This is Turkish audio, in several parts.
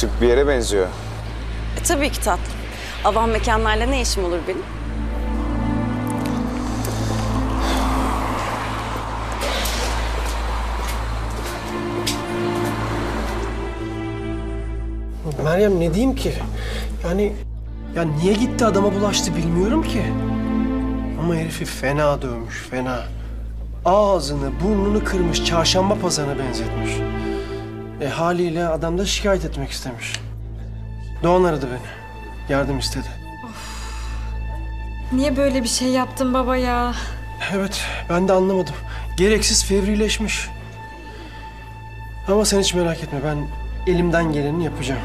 Şık bir yere benziyor. E, tabii ki tatlım. Avam mekanlarla ne işim olur benim? Meryem ne diyeyim ki? Yani ya niye gitti adama bulaştı bilmiyorum ki. Ama herifi fena dövmüş, fena. Ağzını, burnunu kırmış, çarşamba pazarına benzetmiş. E haliyle adam da şikayet etmek istemiş. Doğan aradı beni. Yardım istedi. Niye böyle bir şey yaptın baba ya? Evet, ben de anlamadım. Gereksiz fevrileşmiş. Ama sen hiç merak etme, ben elimden geleni yapacağım.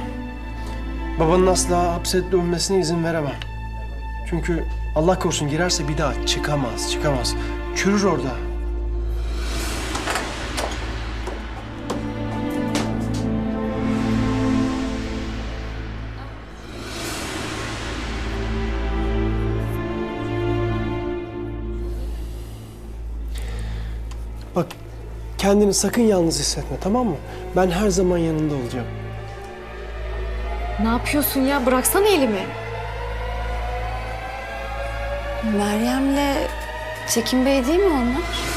Babanın asla hapse dönmesine izin veremem. Çünkü Allah korusun girerse bir daha çıkamaz, çıkamaz. Çürür orada. Bak, kendini sakın yalnız hissetme, tamam mı? Ben her zaman yanında olacağım. Ne yapıyorsun ya? Bıraksana elimi. Meryem'le Tekin Bey değil mi onlar?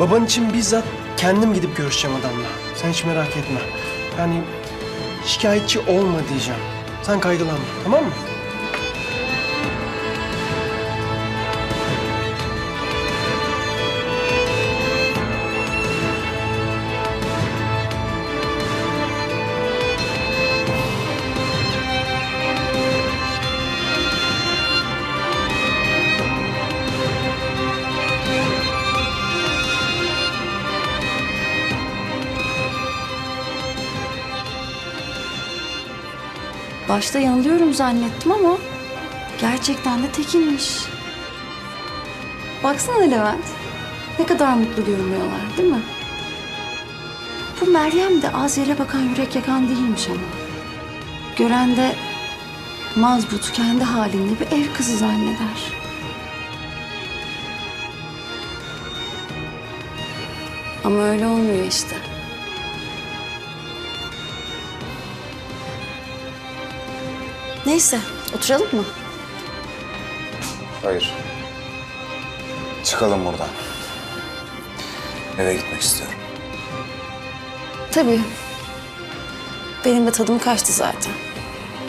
Baban için bizzat kendim gidip görüşeceğim adamla. Sen hiç merak etme. Yani şikayetçi olma diyeceğim. Sen kaygılanma, tamam mı? Başta yanılıyorum zannettim ama gerçekten de Tekin'miş. Baksana Levent. Ne kadar mutlu görünüyorlar değil mi? Bu Meryem de az yere bakan yürek yakan değilmiş ama. Gören de mazbut kendi halinde bir ev kızı zanneder. Ama öyle olmuyor işte. Neyse, oturalım mı? Hayır. Çıkalım buradan. Eve gitmek istiyorum. Tabii. Benim de tadım kaçtı zaten.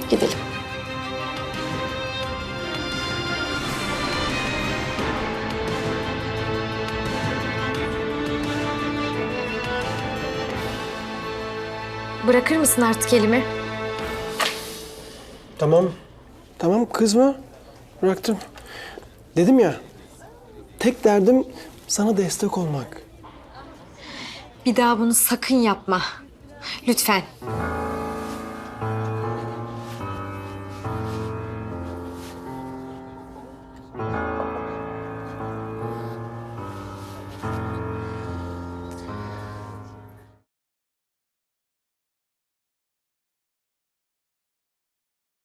Gidelim. Bırakır mısın artık elimi? Tamam. Tamam kızma. Bıraktım. Dedim ya. Tek derdim sana destek olmak. Bir daha bunu sakın yapma. Lütfen.